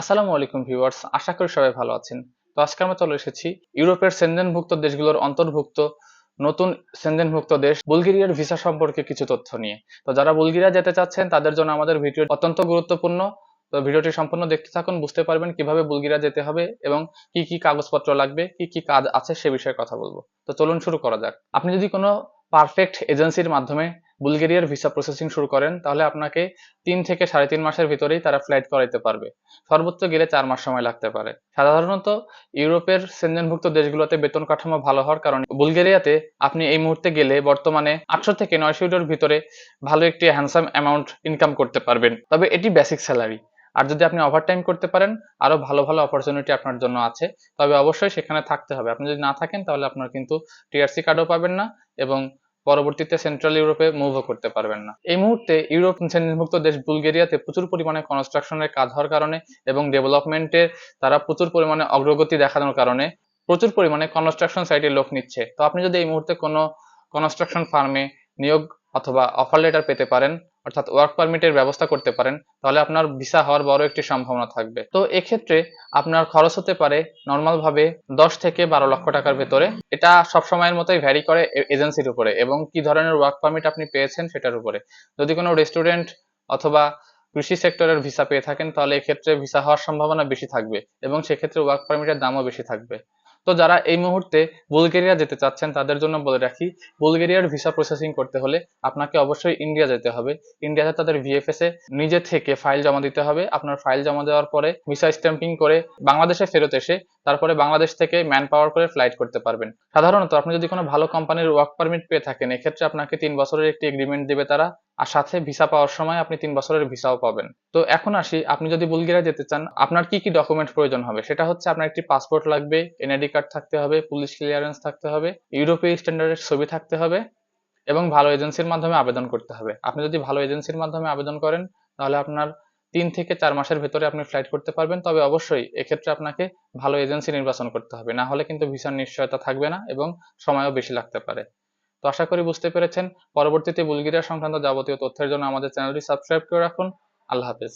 আসসালামু আলাইকুম ভিউয়ার্স, আশা করি সবাই ভালো আছেন। তো আজকে আমরা চলে এসেছি ইউরোপের সেনজেনভুক্ত দেশগুলোর অন্তর্ভুক্ত নতুন সেনজেনভুক্ত দেশ বুলগেরিয়ার ভিসা সম্পর্কে কিছু তথ্য নিয়ে। তো যারা বুলগেরিয়া যেতে চাচ্ছেন, তাদের জন্য আমাদের ভিডিও অত্যন্ত গুরুত্বপূর্ণ। তো ভিডিওটি সম্পূর্ণ দেখতে থাকুন, বুঝতে পারবেন কীভাবে বুলগেরিয়া যেতে হবে এবং কি কি কাগজপত্র লাগবে, কি কি কাজ আছে সে বিষয়ে কথা বলব। তো চলুন শুরু করা যাক। আপনি যদি কোনো পারফেক্ট এজেন্সির মাধ্যমে বুলগেরিয়ার ভিসা প্রসেসিং শুরু করেন, তাহলে আপনাকে তিন থেকে সাড়ে তিন মাসের ভিতরেই তারা ফ্লাইট করাইতে পারবে। সর্বোচ্চ গেলে চার মাস সময় লাগতে পারে। সাধারণত ইউরোপের সেনজেনভুক্ত দেশগুলোতে বেতন কাঠামো ভালো হওয়ার কারণে বুলগেরিয়াতে আপনি এই মুহূর্তে গেলে বর্তমানে আটশো থেকে নয়শো ইউরোর ভিতরে ভালো একটি হ্যান্ডসাম অ্যামাউন্ট ইনকাম করতে পারবেন। তবে এটি বেসিক স্যালারি আর যদি আপনি ওভারটাইম করতে পারেন আরও ভালো ভালো অপরচুনিটি আপনার জন্য আছে। তবে অবশ্যই সেখানে থাকতে হবে। আপনি যদি না থাকেন, তাহলে আপনার কিন্তু টিআরসি কার্ডও পাবেন না এবং পরবর্তীতে সেন্ট্রাল ইউরোপে মুভও করতে পারবেন না। এই মুহূর্তে ইউরোপ শ্রেণীভুক্ত দেশ বুলগেরিয়াতে প্রচুর পরিমাণে কনস্ট্রাকশনের কাজ হওয়ার কারণে এবং ডেভেলপমেন্টের তারা প্রচুর পরিমাণে অগ্রগতি দেখানোর কারণে প্রচুর পরিমাণে কনস্ট্রাকশন সাইটে লোক নিচ্ছে। তো আপনি যদি এই মুহূর্তে কোনো কনস্ট্রাকশন ফার্মে নিয়োগ অথবা অফার লেটার পেতে পারেন অর্থাৎ ওয়ার্ক পারমিটের ব্যবস্থা করতে পারেন, তাহলে আপনার ভিসা হওয়ার বড় একটি সম্ভাবনা থাকবে। তো এক্ষেত্রে আপনার খরচ হতে পারে নর্মাল ভাবে দশ থেকে বারো লক্ষ টাকার ভেতরে। এটা সব সময়ের মতোই ভ্যারি করে এজেন্সির উপরে এবং কি ধরনের ওয়ার্ক পারমিট আপনি পেয়েছেন সেটার উপরে। যদি কোনো রেস্টুরেন্ট অথবা কৃষি সেক্টরের ভিসা পেয়ে থাকেন, তাহলে এক্ষেত্রে ভিসা হওয়ার সম্ভাবনা বেশি থাকবে এবং সেক্ষেত্রে ওয়ার্ক পারমিটের দামও বেশি থাকবে। তো যারা এই মুহূর্তে বুলগেরিয়া যেতে চাচ্ছেন, তাদের জন্য বলে রাখি, বুলগেরিয়ার ভিসা প্রসেসিং করতে হলে আপনাকে অবশ্যই ইন্ডিয়া যেতে হবে। ইন্ডিয়াতে তাদের ভিএফএস এ নিজে থেকে ফাইল জমা দিতে হবে। আপনার ফাইল জমা দেওয়ার পরে ভিসা স্ট্যাম্পিং করে বাংলাদেশে ফেরত এসে তারপরে বাংলাদেশ থেকে ম্যান পাওয়ার করে ফ্লাইট করতে পারবেন। সাধারণত আপনি যদি কোনো ভালো কোম্পানির ওয়ার্ক পারমিট পেয়ে থাকেন, এক্ষেত্রে আপনাকে তিন বছরের একটি এগ্রিমেন্ট দেবে তারা। আর সাথে ভিসা পাওয়ার সময় আপনি তিন বছরের ভিসাও পাবেন। তো এখন আসি, আপনি যদি বুলগেরিয়া যেতে চান, আপনার কি কি ডকুমেন্ট প্রয়োজন হবে? সেটা হচ্ছে আপনার একটি পাসপোর্ট লাগবে এনআইডি কার্ড থাকতে হবে পুলিশ ক্লিয়ারেন্স থাকতে হবে ইউরোপীয় স্ট্যান্ডার্ডের ছবি থাকতে হবে এবং ভালো এজেন্সির মাধ্যমে আবেদন করতে হবে। আপনি যদি ভালো এজেন্সির মাধ্যমে আবেদন করেন, তাহলে আপনার তিন থেকে চার মাসের ভেতরে আপনি ফ্লাইট করতে পারবেন। তবে অবশ্যই এক্ষেত্রে আপনাকে ভালো এজেন্সি নির্বাচন করতে হবে। না হলে কিন্তু ভিসার নিশ্চয়তা থাকবে না এবং সময়ও বেশি লাগতে পারে। তো আশা করি বুঝতে পেরেছেন। পরবর্তীতে বুলগেরিয়া সংক্রান্ত যাবতীয় তথ্যের জন্য আমাদের চ্যানেলটি সাবস্ক্রাইব করে রাখুন। আল্লাহ হাফেজ।